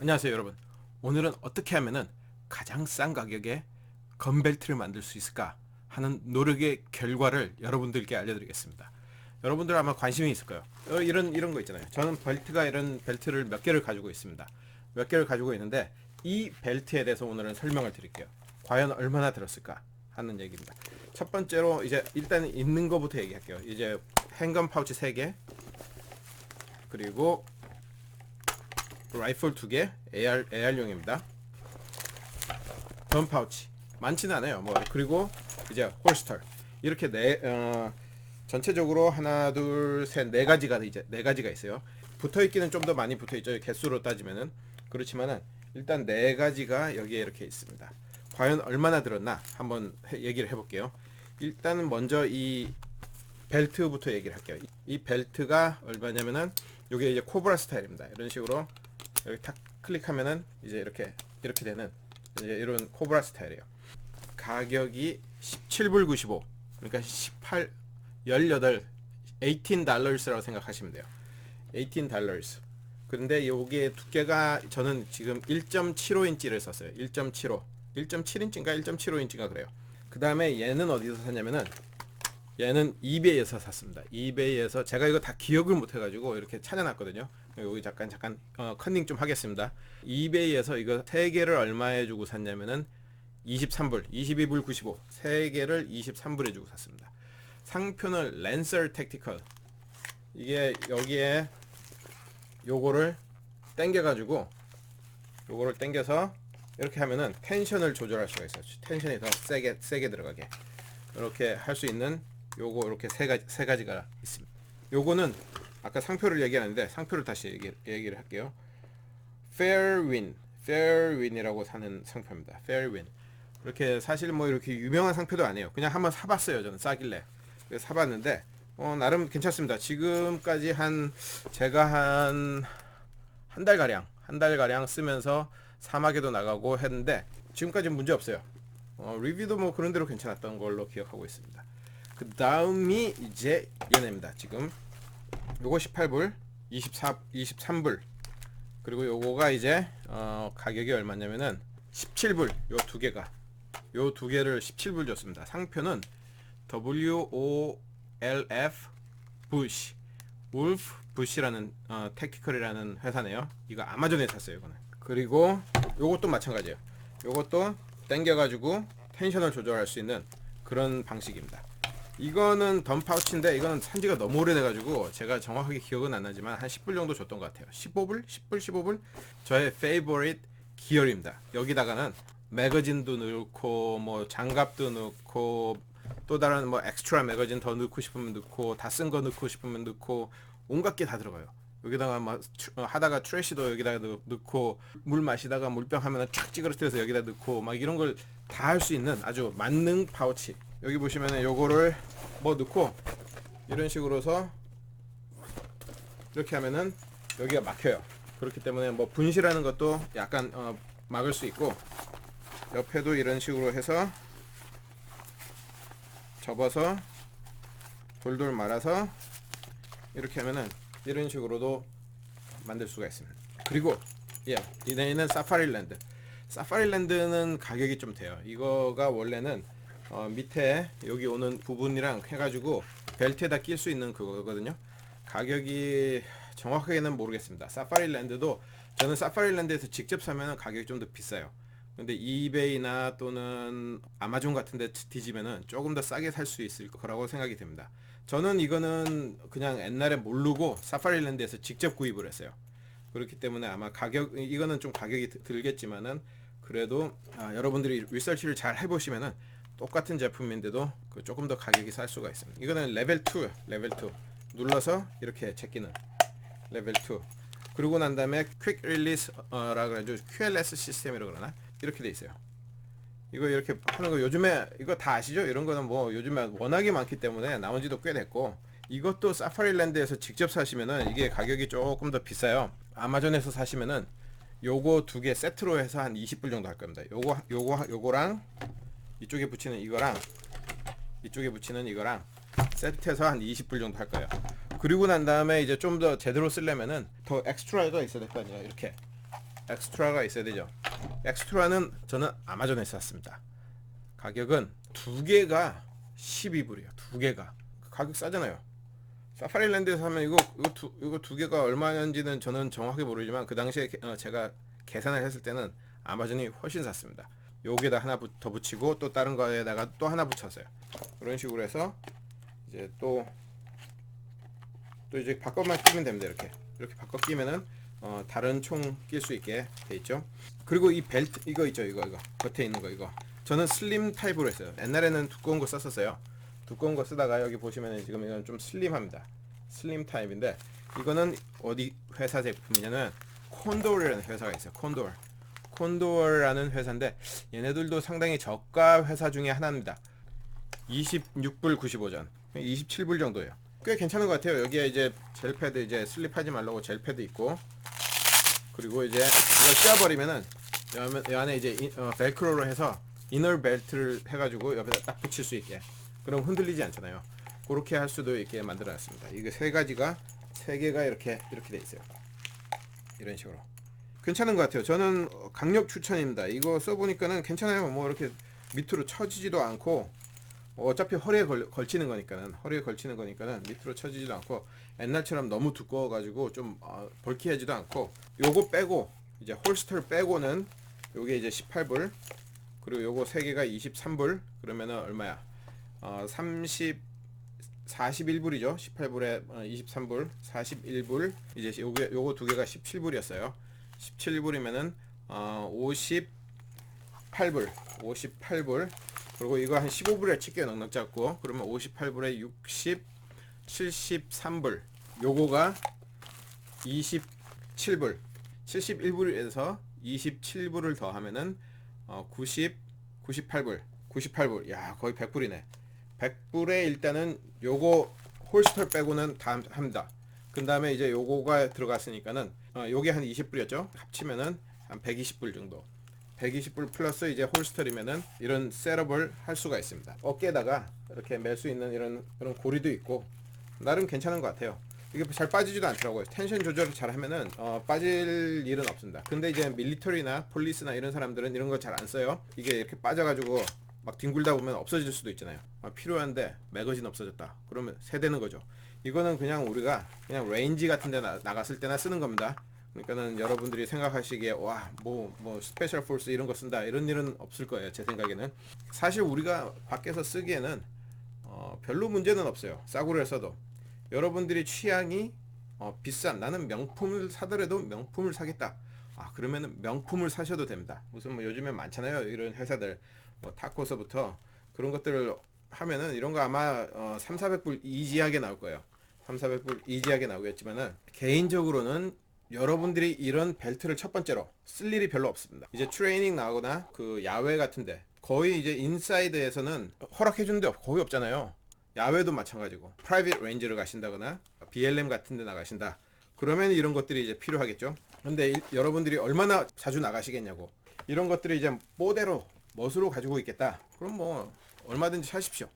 안녕하세요 여러분. 오늘은 어떻게 하면은 가장 싼 가격에 건벨트를 만들 수 있을까 하는 노력의 결과를 여러분들께 알려드리겠습니다. 여러분들 아마 관심이 있을 거예요? 어, 이런 이런 거 있잖아요. 저는 벨트가 이런 벨트를 몇 개를 가지고 있습니다. 몇 개를 가지고 있는데 이 벨트에 대해서 오늘은 설명을 드릴게요. 과연 얼마나 들었을까 하는 얘기입니다. 첫 번째로 이제 일단 있는 거부터 얘기할게요. 이제 행건 파우치 3개 그리고 라이플 두 개, AR AR용입니다. 던 파우치 많지는 않아요. 뭐 그리고 이제 홀스터 이렇게 네 어, 전체적으로 하나 둘 셋 네 가지가 이제 네 가지가 있어요. 붙어 있기는 좀 더 많이 붙어 있죠. 개수로 따지면은 그렇지만은 일단 네 가지가 여기에 이렇게 있습니다. 과연 얼마나 들었나 한번 해- 얘기를 해볼게요. 일단은 먼저 이 벨트부터 얘기를 할게요. 이- 이 벨트가 얼마냐면은 이게 이제 코브라 스타일입니다. 이런 식으로 여기 탁 클릭하면은 이제 이렇게 이렇게 되는 이제 이런 코브라 스타일이에요. 가격이 17불 95. 그러니까 18 18 18 달러스라고 생각하시면 돼요. 18 달러스. 근데 요게 두께가 저는 지금 1.75인치를 썼어요. 1.75. 1.7인치인가 1.75인치가 그래요. 그 다음에 얘는 어디서 샀냐면은 얘는 이베이에서 샀습니다. 이베이에서 제가 이거 다 기억을 못 해가지고 이렇게 찾아놨거든요. 여기 잠깐 잠깐 어, 컨닝 좀 하겠습니다. 이베이에서 이거 세 개를 얼마에 주고 샀냐면은 23불, 22불 95. 세 개를 23불에 주고 샀습니다. 상표는 랜서 택티컬. 이게 여기에 요거를 당겨가지고 요거를 당겨서 이렇게 하면은 텐션을 조절할 수가 있어요. 텐션이 더 세게 세게 들어가게. 이렇게 할 수 있는 요거 이렇게 세 가지 세 가지가 있습니다. 요거는 아까 상표를 얘기하는데 상표를 다시 얘기, 얘기를 할게요. Fairwin, Fairwin이라고 사는 상표입니다. Fairwin. 이렇게 사실 뭐 이렇게 유명한 상표도 아니에요. 그냥 한번 사봤어요. 저는 싸길래 사봤는데 어, 나름 괜찮습니다. 지금까지 한 제가 한 한 달 가량 한 달 가량 쓰면서 사막에도 나가고 했는데 지금까지 문제 없어요. 어, 리뷰도 뭐 그런 대로 괜찮았던 걸로 기억하고 있습니다. 그 다음이 이제 얘네입니다. 지금 요거 18불, 24, 23불 그리고 요거가 이제 어, 가격이 얼마냐면은 17불 요 두 개가 요 두 개를 17불 줬습니다. 상표는 W O L F 부시 울프 부시라는 어, 테크니컬이라는 회사네요. 이거 아마존에 샀어요, 이거는. 그리고 요것도 마찬가지예요. 요것도 당겨가지고 텐션을 조절할 수 있는 그런 방식입니다. 이거는 덤 파우치인데 이거는 산지가 너무 오래돼가지고 제가 정확하게 기억은 안 나지만 한 10불 정도 줬던 것 같아요. 15불, 10불, 15불. 저의 페이보릿 기어입니다. 여기다가는 매거진도 넣고 뭐 장갑도 넣고 또 다른 뭐 엑스트라 매거진 더 넣고 싶으면 넣고 다 쓴 거 넣고 싶으면 넣고 온갖 게 다 들어가요. 여기다가 막 트레- 어, 하다가 트래시도 여기다가 넣- 넣고 물 마시다가 물병 하면은 쫙 찌그러뜨려서 여기다 넣고 막 이런 걸 다 할 수 있는 아주 만능 파우치. 여기 보시면은 요거를 뭐 넣고 이런 식으로서 이렇게 하면은 여기가 막혀요. 그렇기 때문에 뭐 분실하는 것도 약간 어, 막을 수 있고 옆에도 이런 식으로 해서 접어서 돌돌 말아서 이렇게 하면은 이런 식으로도 만들 수가 있습니다. 그리고 예, 이네는 사파리랜드. 사파리랜드는 가격이 좀 돼요. 이거가 원래는 어, 밑에 여기 오는 부분이랑 해가지고 벨트에다 낄 수 있는 그거거든요. 가격이 정확하게는 모르겠습니다. 사파리랜드도 저는 사파리랜드에서 직접 사면 가격이 좀 더 비싸요. 근데 이베이나 또는 아마존 같은 데 뒤지면은 조금 더 싸게 살 수 있을 거라고 생각이 됩니다. 저는 이거는 그냥 옛날에 모르고 사파리랜드에서 직접 구입을 했어요. 그렇기 때문에 아마 가격 이거는 좀 가격이 드- 들겠지만은 그래도 아, 여러분들이 리서치를 잘 해보시면은 똑같은 제품인데도 그 조금 더 가격이 쌀 수가 있습니다. 이거는 레벨 2, 레벨 2 눌러서 이렇게 제끼는 레벨 2. 그리고 난 다음에 퀵 릴리스라 그래가지고 QLS 시스템이라고 그러나 이렇게 돼 있어요. 이거 이렇게 하는 거 요즘에 이거 다 아시죠? 이런 거는 뭐 요즘에 워낙에 많기 때문에 나온 지도 꽤 됐고 이것도 사파리랜드에서 직접 사시면은 이게 가격이 조금 더 비싸요. 아마존에서 사시면은 요거 두 개 세트로 해서 한 20불 정도 할 겁니다. 요거 요거 요거랑 이쪽에 붙이는 이거랑 이쪽에 붙이는 이거랑 세트해서 한 20불 정도 할 거예요. 그리고 난 다음에 이제 좀 더 제대로 쓰려면은 더 엑스트라가 있어야 될 거 아니에요. 이렇게 엑스트라가 있어야 되죠. 엑스트라는 저는 아마존에서 샀습니다. 가격은 두 개가 12불이에요. 두 개가 가격 싸잖아요. 사파리랜드에서 하면 이거 이거 두 이거 두 개가 얼마인지는 저는 정확하게 모르지만 그 당시에 게- 어, 제가 계산을 했을 때는 아마존이 훨씬 샀습니다. 여기다 하나 부- 더 붙이고 또 다른 거에다가 또 하나 붙였어요. 그런 식으로 해서 이제 또 또 이제 바꿔만 끼면 됩니다. 이렇게 이렇게 바꿔 끼면은 어, 다른 총 낄 수 있게 돼 있죠. 그리고 이 벨트 이거 있죠. 이거 이거 겉에 있는 거 이거 저는 슬림 타입으로 했어요. 옛날에는 두꺼운 거 썼었어요. 두꺼운 거 쓰다가 여기 보시면은 지금 이건 좀 슬림합니다. 슬림 타입인데 이거는 어디 회사 제품이냐면 콘도어라는 회사가 있어요. 콘도어. 콘도어라는 회사인데 얘네들도 상당히 저가 회사 중에 하나입니다. 26불 95전. 27불 정도예요. 꽤 괜찮은 것 같아요. 여기에 이제 젤 패드 이제 슬립하지 말라고 젤 패드 있고 그리고 이제 이걸 씌워버리면은 이 안에 이제 이, 어, 벨크로로 해서 이너 벨트를 해가지고 옆에다 딱 붙일 수 있게 그럼 흔들리지 않잖아요. 그렇게 할 수도 있게 만들어놨습니다. 이게 세 가지가 세 개가 이렇게 이렇게 돼 있어요. 이런 식으로 괜찮은 것 같아요. 저는 어, 강력 추천입니다. 이거 써보니까는 괜찮아요. 뭐 이렇게 밑으로 처지지도 않고 뭐 어차피 허리에 걸, 걸치는 거니까는 허리에 걸치는 거니까는 밑으로 처지지도 않고 옛날처럼 너무 두꺼워가지고 좀 어, 벌키하지도 않고 요거 빼고 이제 홀스터를 빼고는 요게 이제 18불 그리고 요거 세 개가 23불 그러면은 얼마야? 어, 30 41불이죠. 18불에 어, 23불, 41불. 이제 요게 요거 두 개가 17불이었어요. 17불이면은 어, 58불. 58불. 그리고 이거 한 15불에 칠게요. 넉넉 잡고. 그러면 58불에 60 73불. 요거가 27불. 71불에서 27불을 더하면은 어, 90 98불. 98불. 야, 거의 100불이네. 100불에 일단은 요거 홀스터 빼고는 다 합니다. 그 다음에 이제 요거가 들어갔으니까는 어, 요게 한 20불이었죠. 합치면은 한 120불 정도. 120불 플러스 이제 홀스터이면은 이런 셋업을 할 수가 있습니다. 어깨에다가 이렇게 멜 수 있는 이런 이런 고리도 있고 나름 괜찮은 것 같아요. 이게 잘 빠지지도 않더라고요. 텐션 조절을 잘 하면은 어, 빠질 일은 없습니다. 근데 이제 밀리터리나 폴리스나 이런 사람들은 이런 거 잘 안 써요. 이게 이렇게 빠져가지고 막 뒹굴다 보면 없어질 수도 있잖아요. 아, 필요한데 매거진 없어졌다. 그러면 세대는 거죠. 이거는 그냥 우리가 그냥 레인지 같은 데 나, 나갔을 때나 쓰는 겁니다. 그러니까는 여러분들이 생각하시기에 와뭐뭐 스페셜 포스 이런 거 쓴다 이런 일은 없을 거예요. 제 생각에는 사실 우리가 밖에서 쓰기에는 어, 별로 문제는 없어요. 싸구려 써도 여러분들이 취향이 어, 비싼 나는 명품을 사더라도 명품을 사겠다. 아 그러면은 명품을 사셔도 됩니다. 무슨 뭐 요즘에 많잖아요. 이런 회사들 뭐 타코서부터 그런 것들을 하면은 이런 거 아마 어, 3, 400불 이지하게 나올 거예요. 3, 400불 이지하게 나오겠지만은 개인적으로는 여러분들이 이런 벨트를 첫 번째로 쓸 일이 별로 없습니다. 이제 트레이닝 나거나 그 야외 같은데 거의 이제 인사이드에서는 허락해 주는 데 거의 없잖아요. 야외도 마찬가지고 프라이빗 레인지를 가신다거나 BLM 같은 데 나가신다. 그러면 이런 것들이 이제 필요하겠죠. 근데 이- 여러분들이 얼마나 자주 나가시겠냐고. 이런 것들이 이제 뽀대로 멋으로 가지고 있겠다. 그럼 뭐 얼마든지 사십시오.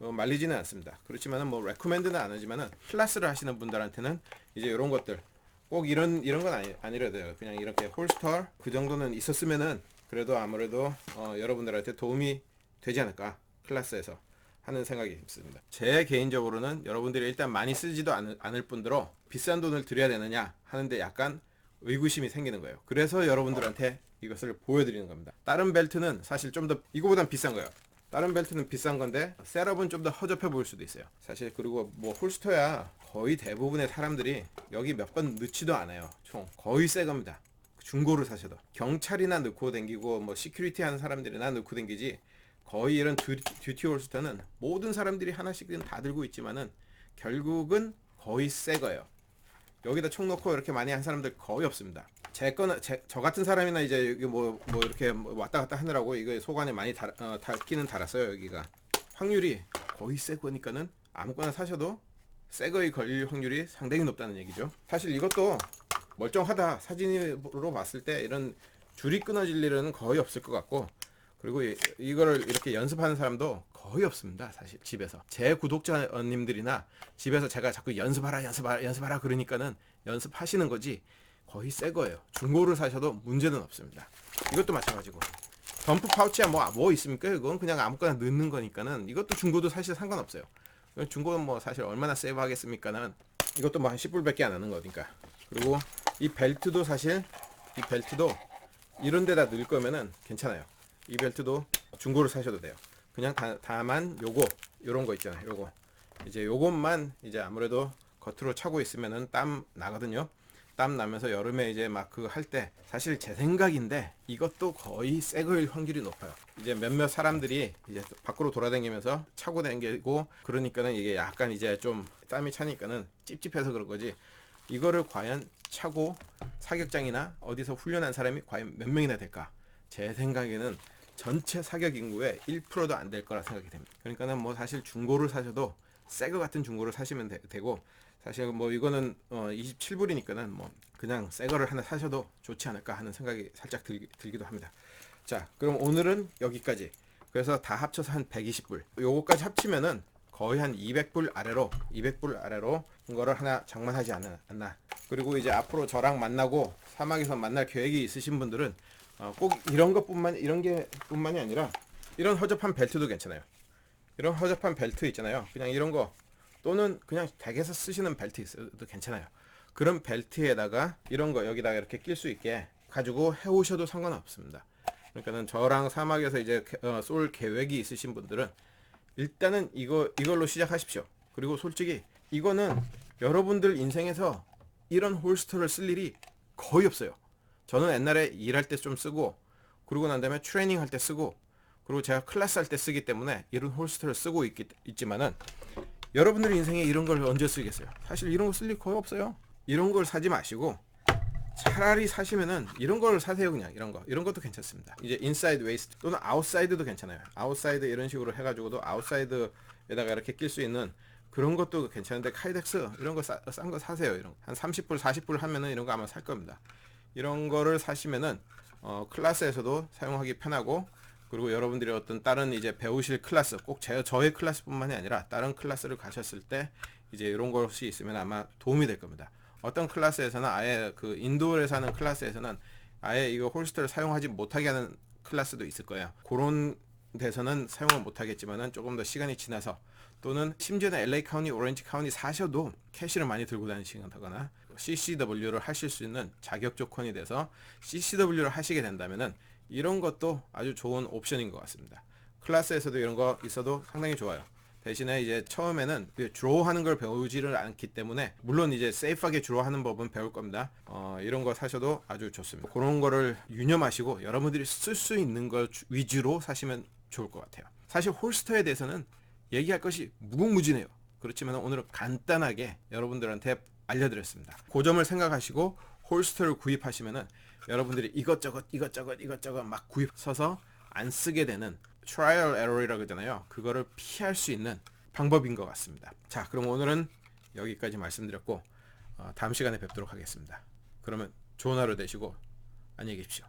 어, 말리지는 않습니다. 그렇지만은 뭐 레코멘드는 안 하지만은 클래스를 하시는 분들한테는 이제 이런 것들 꼭 이런 이런 건 아니 아니라 돼요. 그냥 이렇게 홀스터 그 정도는 있었으면은 그래도 아무래도 어, 여러분들한테 도움이 되지 않을까 클래스에서 하는 생각이 있습니다. 제 개인적으로는 여러분들이 일단 많이 쓰지도 않을, 않을 뿐더러 비싼 돈을 들여야 되느냐 하는데 약간 의구심이 생기는 거예요. 그래서 여러분들한테 이것을 보여드리는 겁니다. 다른 벨트는 사실 좀 더 이거보단 비싼 거예요. 다른 벨트는 비싼 건데 셋업은 좀 더 허접해 보일 수도 있어요. 사실 그리고 뭐 홀스터야 거의 대부분의 사람들이 여기 몇 번 넣지도 않아요. 총 거의 새 겁니다. 중고를 사셔도 경찰이나 넣고 댕기고 뭐 시큐리티 하는 사람들이나 넣고 댕기지 거의 이런 듀티, 듀티 홀스터는 모든 사람들이 하나씩은 다 들고 있지만은 결국은 거의 새 거예요. 여기다 총 넣고 이렇게 많이 한 사람들 거의 없습니다. 제 거는 제, 저 같은 사람이나 이제 여기 뭐, 뭐 이렇게 뭐 왔다 갔다 하느라고 이거 속안에 많이 달, 어, 닳기는 달았어요 여기가 확률이 거의 새 거니까는 아무거나 사셔도 새 거에 걸릴 확률이 상당히 높다는 얘기죠. 사실 이것도 멀쩡하다 사진으로 봤을 때 이런 줄이 끊어질 일은 거의 없을 것 같고 그리고 이, 이거를 이렇게 연습하는 사람도 거의 없습니다. 사실 집에서 제 구독자님들이나 집에서 제가 자꾸 연습하라 연습하라 연습하라 그러니까는 연습하시는 거지 거의 새 거예요. 중고를 사셔도 문제는 없습니다. 이것도 마찬가지고 덤프 파우치야 뭐, 뭐 있습니까? 이건 그냥 아무거나 넣는 거니까는 이것도 중고도 사실 상관없어요. 중고는 뭐 사실 얼마나 세이브 하겠습니까는 이것도 뭐 한 10불밖에 안 하는 거니까. 그리고 이 벨트도 사실 이 벨트도 이런 데다 넣을 거면은 괜찮아요. 이 벨트도 중고를 사셔도 돼요. 그냥 다, 다만 요거 요런 거 있잖아요. 요거 이제 요것만 이제 아무래도 겉으로 차고 있으면은 땀 나거든요. 땀 나면서 여름에 이제 막 그 할 때 사실 제 생각인데 이것도 거의 새 거일 확률이 높아요. 이제 몇몇 사람들이 이제 밖으로 돌아다니면서 차고 다니고 그러니까는 이게 약간 이제 좀 땀이 차니까는 찝찝해서 그런 거지. 이거를 과연 차고 사격장이나 어디서 훈련한 사람이 과연 몇 명이나 될까? 제 생각에는 전체 사격 인구의 1%도 안 될 거라 생각이 됩니다. 그러니까는 뭐 사실 중고를 사셔도 새거 같은 중고를 사시면 되, 고 사실 뭐 이거는 어 27불이니까는 뭐 그냥 새 거를 하나 사셔도 좋지 않을까 하는 생각이 살짝 들, 들기도 합니다. 자, 그럼 오늘은 여기까지. 그래서 다 합쳐서 한 120불. 요거까지 합치면은 거의 한 200불 아래로 200불 아래로 이거를 하나 장만하지 않, 않나. 그리고 이제 앞으로 저랑 만나고 사막에서 만날 계획이 있으신 분들은 어, 꼭 이런 것뿐만 이런 게 뿐만이 아니라 이런 허접한 벨트도 괜찮아요. 이런 허접한 벨트 있잖아요. 그냥 이런 거 또는 그냥 댁에서 쓰시는 벨트 있어도 괜찮아요. 그런 벨트에다가 이런 거 여기다가 이렇게 낄 수 있게 가지고 해오셔도 상관없습니다. 그러니까는 저랑 사막에서 이제 어, 쏠 계획이 있으신 분들은 일단은 이거 이걸로 시작하십시오. 그리고 솔직히 이거는 여러분들 인생에서 이런 홀스터를 쓸 일이 거의 없어요. 저는 옛날에 일할 때 좀 쓰고 그러고 난 다음에 트레이닝 할 때 쓰고 그리고 제가 클래스 할 때 쓰기 때문에 이런 홀스터를 쓰고 있기, 있지만은 여러분들 인생에 이런 걸 언제 쓰겠어요? 사실 이런 거 쓸 일 거의 없어요. 이런 걸 사지 마시고 차라리 사시면은 이런 걸 사세요 그냥 이런 거 이런 것도 괜찮습니다 이제 인사이드 웨이스트 또는 아웃사이드도 괜찮아요 아웃사이드 이런 식으로 해가지고도 아웃사이드에다가 이렇게 낄 수 있는 그런 것도 괜찮은데 카이덱스 이런 거 싼 거 사세요 이런 거. 한 30불 40불 하면은 이런 거 아마 살 겁니다 이런 거를 사시면은 어, 클래스에서도 사용하기 편하고 그리고 여러분들이 어떤 다른 이제 배우실 클래스 꼭 제, 저의 클래스뿐만이 아니라 다른 클래스를 가셨을 때 이제 이런 것이 있으면 아마 도움이 될 겁니다 어떤 클래스에서는 아예 그 인도에서 하는 클래스에서는 아예 이거 홀스터를 사용하지 못하게 하는 클래스도 있을 거예요. 그런 데서는 사용을 못하겠지만은 조금 더 시간이 지나서 또는 심지어는 LA 카운티, 오렌지 카운티 사셔도 캐시를 많이 들고 다니시거나 CCW를 하실 수 있는 자격 조건이 돼서 CCW를 하시게 된다면은 이런 것도 아주 좋은 옵션인 것 같습니다. 클래스에서도 이런 거 있어도 상당히 좋아요. 대신에 이제 처음에는 주로 하는 걸 배우지를 않기 때문에 물론 이제 세이프하게 주로 하는 법은 배울 겁니다. 어, 이런 거 사셔도 아주 좋습니다. 그런 거를 유념하시고 여러분들이 쓸 수 있는 걸 위주로 사시면 좋을 것 같아요. 사실 홀스터에 대해서는 얘기할 것이 무궁무진해요. 그렇지만 오늘은 간단하게 여러분들한테 알려드렸습니다. 그 점을 생각하시고 홀스터를 구입하시면은 여러분들이 이것저것 이것저것 이것저것 막 구입 서서 안 쓰게 되는 트라이얼 에러이라고 하잖아요. 그거를 피할 수 있는 방법인 것 같습니다. 자, 그럼 오늘은 여기까지 말씀드렸고 어, 다음 시간에 뵙도록 하겠습니다. 그러면 좋은 하루 되시고 안녕히 계십시오.